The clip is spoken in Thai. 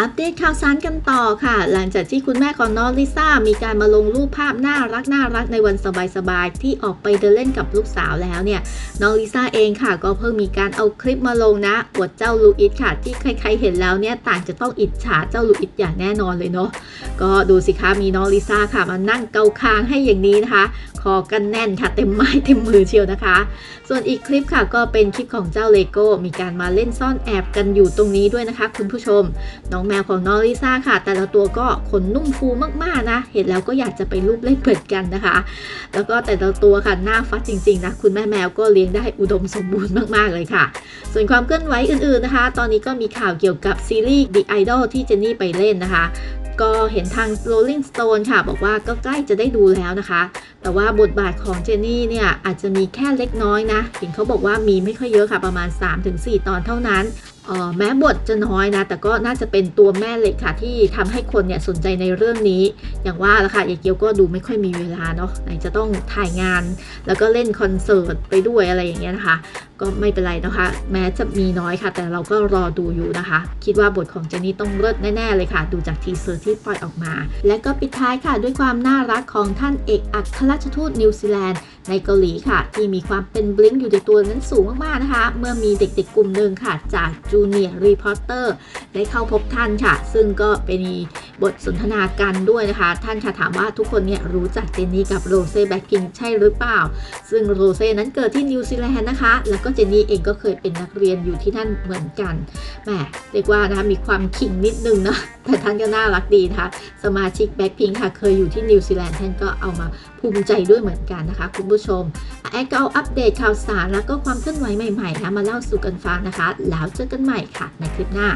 อัปเดตข่าวสารกันต่อค่ะ หลังจากที่คุณแม่ของน้องลิซ่ามีการมาลงรูปภาพน่ารักน่ารักในวันสบายๆที่ออกไปเดินเล่นกับลูกสาวแล้วเนี่ยน้องลิซ่าเองค่ะ ก็เพิ่งมีการเอาคลิปมาลงนะอวดเจ้าลูอิสค่ะ ที่ใครๆเห็นแล้วเนี่ยต่างจะต้องอิจฉาเจ้าลูอิสอย่างแน่นอนเลยเนาะก็ดูสิคะมีน้องลิซ่าค่ะมานั่งเกาคางให้อย่างนี้นะคะคอกันแน่นค่ะเต็มไม้เต็มมือเชียวนะคะ ส่วนอีกคลิปค่ะก็เป็นคลิปของเจ้าเลโก้มีการมาเล่นซ่อนแอบกันอยู่ตรงนี้ด้วยนะคะ คุณผู้ชมน้องแมวของน้องลิซ่าค่ะ แต่ละตัวก็ขนนุ่มฟูมากๆนะ เห็นแล้วก็อยากจะไปรูปเล่นเปิดกันนะคะ แล้วก็แต่ละตัวค่ะหน้าฟัดจริงๆนะคุณแม่แมวก็เลี้ยงได้อุดมสมบูรณ์มากๆเลยค่ะ ส่วนความเคลื่อนไหวอื่นๆนะคะ ตอนนี้ก็มีข่าวเกี่ยวกับซีรีส์ The Idol ที่เจนนี่ไปเล่นนะคะก็เห็นทาง Rolling Stone ค่ะ บอกว่าก็ใกล้จะได้ดูแล้วนะคะ แต่ว่าบทบาทของเจนนี่เนี่ยอาจจะมีแค่เล็กน้อยนะ เห็นเขาบอกว่ามีไม่ค่อยเยอะค่ะประมาณ 3-4 ตอนเท่านั้น แม้บทจะน้อยนะ แต่ก็น่าจะเป็นตัวแม่เหล็กค่ะ ที่ทำให้คนเนี่ยสนใจในเรื่องนี้ อย่างว่าละค่ะยายเกียวก็ดูไม่ค่อยมีเวลาเนาะไหนจะต้องถ่ายงาน แล้วก็เล่นคอนเสิร์ตไปด้วยอะไรอย่างเงี้ยนะคะ ก็ไม่เป็นไรนะคะ แม้จะมีน้อยค่ะ แต่เราก็รอดูอยู่นะคะ คิดว่าบทของเจนนี่ต้องเลิศแน่ ๆ เลยค่ะ ดูจากทีเซอร์ที่ปล่อยออกมา และก็ปิดท้ายค่ะด้วยความน่ารักของท่านเอกอัครราชทูตนิวซีแลนด์ ในเกาหลีค่ะ ที่มีความเป็นบลิงอยู่ในตัวนั้นสูงมากๆนะคะ เมื่อมีเด็กๆกลุ่มหนึ่งค่ะ จากจูเนียร์รีพอร์เตอร์ได้เข้าพบท่านค่ะ ซึ่งก็เป็น บทสนทนากันด้วยนะคะ ท่านค่ะถามว่าทุกคนเนี่ยรู้จักเจนนี่กับโรเซ่แบ็คพิงใช่หรือเปล่า ซึ่งโรเซ่นั้นเกิดที่นิวซีแลนด์นะคะ แล้วก็เจนนี่เองก็เคยเป็นนักเรียนอยู่ที่นั่นเหมือนกันแหมเรียกว่านะคะมีความขิงนิดนึงนะแต่ท่านก็น่ารักดีนะคะ สมาชิกแบ็คพิงค่ะเคยอยู่ที่นิวซีแลนด์ท่านก็เอามาภูมิใจด้วยเหมือนกันนะคะ คุณผู้ชมแอดก็เอาอัปเดตข่าวสารแล้วก็ความเคลื่อนไหวใหม่ๆนะมาเล่าสู่กันฟังนะคะ แล้วเจอกันใหม่ค่ะในคลิปหน้า